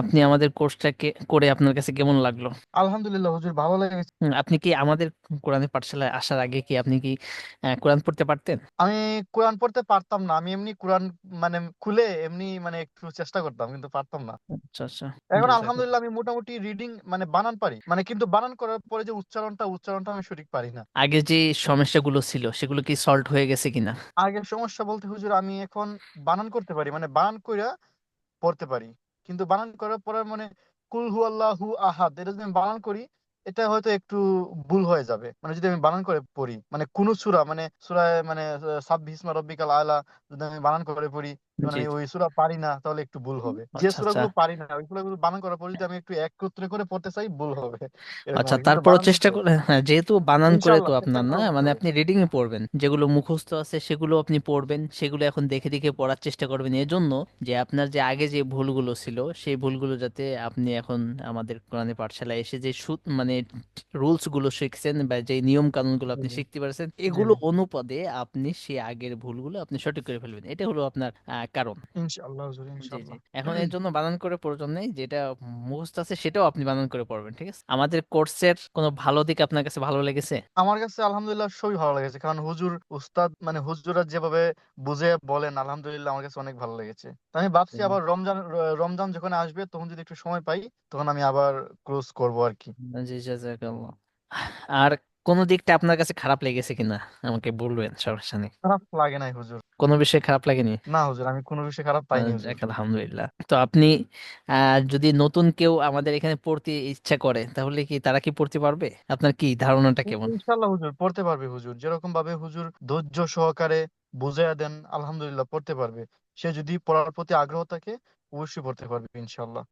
আপনি আমাদের কোর্সটাকে করে আপনার কাছে কেমন লাগল? আলহামদুলিল্লাহ হুজুর ভালো লেগেছে। আপনি কি আমাদের কোরআনের পাঠশালায় আসার আগে কি আপনি কি কোরআন পড়তে পারতেন? আমি কোরআন পড়তে পারতাম না আমি এমনি কোরআন মানে খুলে এমনি মানে একটু চেষ্টা করতাম কিন্তু পারতাম না। আচ্ছা আচ্ছা এখন। আলহামদুলিল্লাহ আমি মোটামুটি রিডিং মানে বানান পারি মানে কিন্তু বানান করার পরে যে উচ্চারণটা উচ্চারণটা আমি সঠিক পারি না। আগে যে সমস্যাগুলো ছিল সেগুলো কি সলভ হয়ে গেছে কিনা? আগের সমস্যা বলতে হুজুর আমি এখন বানান করতে পারি মানে বানান কইরা পড়তে পারি। কিন্তু বানান করার পরে মানে কুল হু আল্লাহু আহাদ এটা যদি আমি বানান করি এটা হয়তো একটু ভুল হয়ে যাবে। মানে যদি আমি বানান করে পড়ি মানে কোন সূরা মানে সূরায় মানে সাব্বিহিসমা রব্বিকাল আলা যদি আমি বানান করে পড়ি মানে ওই সূরা পারি না তাহলে একটু ভুল হবে। যে আচ্ছা আচ্ছা। পারি না ওই সূরাগুলো বানান করার পর যদি আমি একটু একত্রে করে পড়তে চাই ভুল হবে। আচ্ছা বানান চেষ্টা করে হ্যাঁ যেহেতু বানান করে তো আপনার না মানে আপনি রিডিং এ পড়বেন। যেগুলো মুখস্থ আছে সেগুলো আপনি পড়বেন সেগুলো এখন দেখে দেখে পড়ার চেষ্টা করবেন। এজন্য যে আপনার যে আগে যে ভুলগুলো ছিল সেই ভুলগুলো যাতে আপনি এখন আমাদের কোরআনের পাঠশালায় এসে যে সু মানে রুলসগুলো শিখছেন বা যে নিয়ম কানুনগুলো আপনি শিখতে পারছেন এগুলো অনুপাদে আপনি সেই আগের ভুলগুলো আপনি সঠিক করে ফেলবেন। এটা হলো আপনার কারণ। ইনশাআল্লাহ ইনশাআল্লাহ। এখন এর জন্য বানান করে প্রয়োজন নেই যেটা মুখস্থ আছে সেটাও আপনি বানান করে পড়বেন ঠিক আছে? আমাদের কোর্সের কোনো ভালো দিক আপনার কাছে ভালো লেগেছে? আমার কাছে আলহামদুলিল্লাহ সবই ভালো লেগেছে কারণ হুজুর উস্তাদ মানে হুজুরা যেভাবে বুঝে বলেন আলহামদুলিল্লাহ আমার কাছে অনেক ভালো লেগেছে। আমি ভাবছি আবার রমজান রমজান যখন আসবে তখন যদি একটু সময় পাই তখন আমি আবার ক্রুজ করব আর কি জি জাযাকাল্লাহ আর কোনো দিকটা আপনার কাছে খারাপ লেগেছে কিনা? আমাকে বলবেন সমস্যা নেই। খারাপ লাগে নাই হুজুর। কোনো বিষয় খারাপ লাগেনি? না হুজুর আমি কোনো বিষয় খারাপ পাইনি হুজুর। যাক আলহামদুলিল্লাহ। তো আপনি যদি নতুন কেউ আমাদের এখানে পড়তে ইচ্ছা করে তাহলে কি তারা কি পড়তে পারবে? আপনার কি ধারণাটা কেমন? ইনশাআল্লাহ হুজুর পড়তে পারবে হুজুর। যেরকম ভাবে হুজুর ধৈর্য সহকারে বুঝাইয়া দেন আলহামদুলিল্লাহ পড়তে পারবে। সে যদি পড়ার প্রতি আগ্রহ থাকে অবশ্যই পড়তে পারবে ইনশাআল্লাহ।